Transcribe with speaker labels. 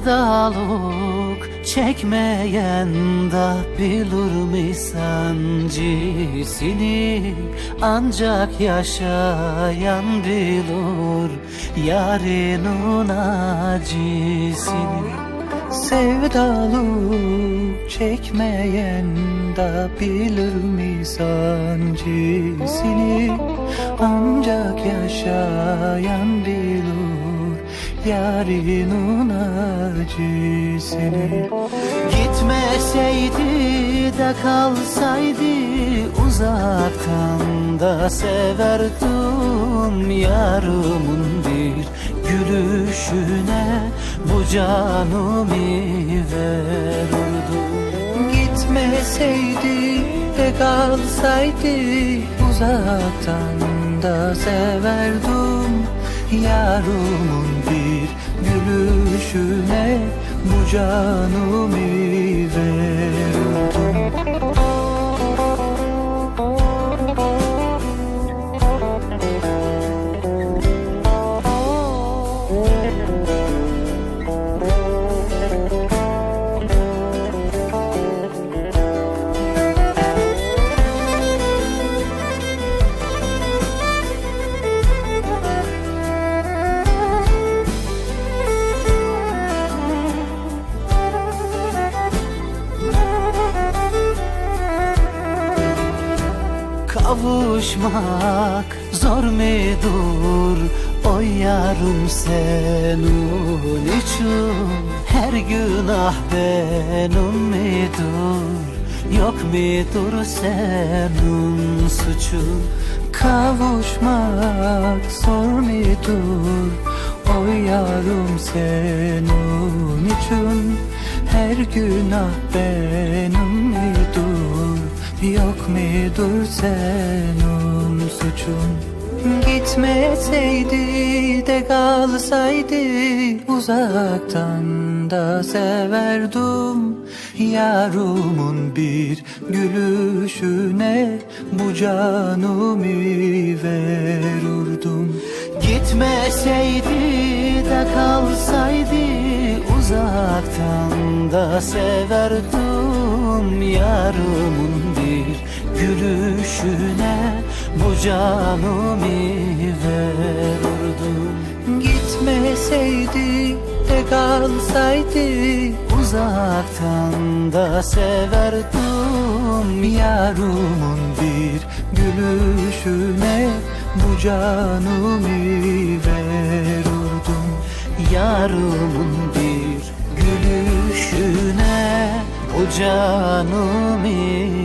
Speaker 1: Sevdalık çekmeyen da bilir mi sancısını Ancak yaşayan bilir yarının acısını Sevdalık çekmeyen da bilir mi sancısını Ancak yaşayan bilir yarının acısını Gitmeseydi de kalsaydı uzaktan da severdim Yarımın bir gülüşüne. Bu canımı verirdim Gitmeseydi de kalsaydı uzaktan da severdim Yarımın bu canımı verirdim Kavuşmak zor mudur? O yarım senin için Her günah benim midir yok midur senin suçun? Kavuşmak zor mudur? O yarım senin için Her günah benim midir Yok mudur senin suçun? Gitmeseydi de kalsaydı uzaktan da severdim. Yarımın bir gülüşüne bu canımı verirdim Gitmeseydi de kalsaydı uzaktan da severdim Yarımın bir gülüşüne. Bu canımı verirdim Gitmeseydi de kalsaydı uzaktan da severdim Yarımın bir gülüşüne. Bu canımı verirdim Yarımın জানো মেয়ে